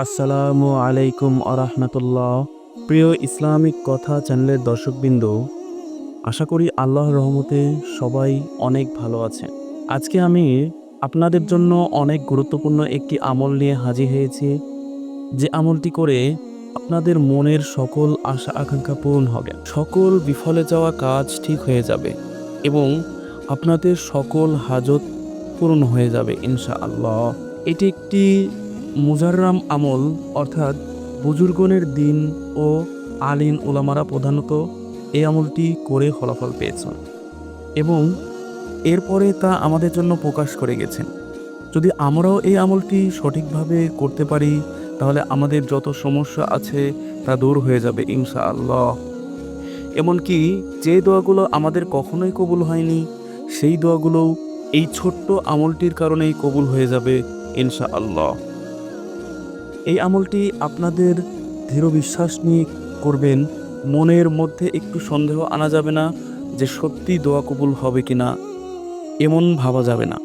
আসসালামু আলাইকুম আরহামতুল্লাহ। প্রিয় ইসলামিক কথা চ্যানেলের দর্শকবৃন্দ, আশা করি আল্লাহর রহমতে সবাই অনেক ভালো আছে আজকে আমি আপনাদের জন্য অনেক গুরুত্বপূর্ণ একটি আমল নিয়ে হাজির হয়েছি, যে আমলটি করে আপনাদের মনের সকল আশা আকাঙ্ক্ষা পূরণ হবে। সকল বিফলে যাওয়া কাজ ঠিক হয়ে যাবে এবং আপনাদের সকল হাজত পূরণ হয়ে যাবে ইনশা আল্লাহ এটি একটি মুজাররাম আমল, অর্থাৎ বুজুর্গনের দিন ও আলিন ওলামারা প্রধানত এই আমলটি করে ফলাফল পেয়েছেন এবং এরপরে তা আমাদের জন্য প্রকাশ করে গেছেন। যদি আমরাও এই আমলটি সঠিকভাবে করতে পারি, তাহলে আমাদের যত সমস্যা আছে তা দূর হয়ে যাবে ইনশা আল্লাহ এমনকি যে দোয়াগুলো আমাদের কখনোই কবুল হয়নি, সেই দোয়াগুলোও এই ছোট্ট আমলটির কারণেই কবুল হয়ে যাবে ইনশা আল্লাহ এই আমলটি আপনাদের দৃঢ় বিশ্বাস নিয়ে করবেন। মনের মধ্যে একটু সন্দেহ আনা যাবে না যে সত্যি দোয়া কবুল হবে কি না এমন ভাবা যাবে না।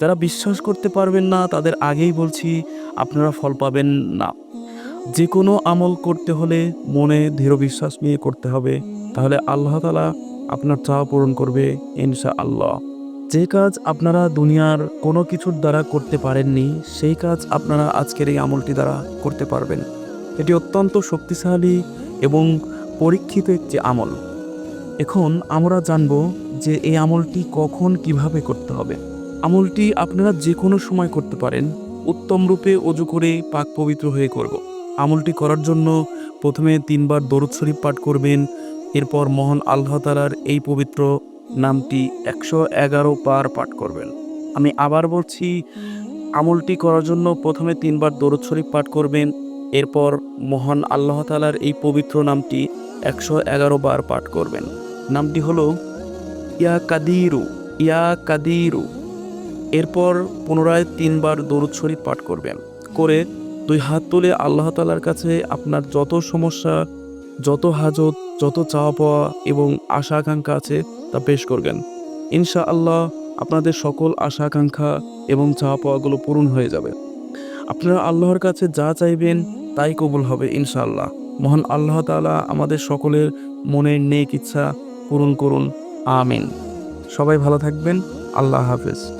যারা বিশ্বাস করতে পারবেন না, তাদের আগেই বলছি, আপনারা ফল পাবেন না। যে কোনো আমল করতে হলে মনে দৃঢ় বিশ্বাস নিয়ে করতে হবে। তাহলে আল্লাহ তালা আপনার চাওয়া পূরণ করবে ইনশা আল্লাহ যে কাজ আপনারা দুনিয়ার কোনো কিছুর দ্বারা করতে পারেননি, সেই কাজ আপনারা আজকের এই আমলটি দ্বারা করতে পারবেন। এটি অত্যন্ত শক্তিশালী এবং পরীক্ষিত একটি আমল। এখন আমরা জানব যে এই আমলটি কখন কীভাবে করতে হবে। আমলটি আপনারা যে কোনো সময় করতে পারেন, উত্তম রূপে অজু করে পাক পবিত্র হয়ে করব। আমলটি করার জন্য প্রথমে তিনবার দরুদ শরীফ পাঠ করবেন, এরপর মহান আল্লাহ তালার এই পবিত্র নামটি একশো এগারো বার পাঠ করবেন। আমি আবার বলছি, আমলটি করার জন্য প্রথমে তিনবার দরুদ শরীফ পাঠ করবেন, এরপর মহান আল্লাহ তালার এই পবিত্র নামটি একশো এগারো বার পাঠ করবেন। নামটি হলো, ইয়া কাদিরু ইয়া কাদিরু। এরপর পুনরায় তিনবার দরুদ শরীফ পাঠ করবেন। করে দুই হাত তুলে আল্লাহ তালার কাছে আপনার যত সমস্যা যত হাজত, যত চাওয়া পাওয়া এবং আশা আকাঙ্ক্ষা আছে তা পেশ করবেন। ইনশা আল্লাহ আপনাদের সকল আশা আকাঙ্ক্ষা এবং চাওয়া পাওয়াগুলো পূরণ হয়ে যাবে। আপনারা আল্লাহর কাছে যা চাইবেন তাই কবুল হবে ইনশাআল্লাহ। মহান আল্লাহ তাআলা আমাদের সকলের মনের নেক ইচ্ছা পূরণ করুন। আমিন। সবাই ভালো থাকবেন। আল্লাহ হাফেজ।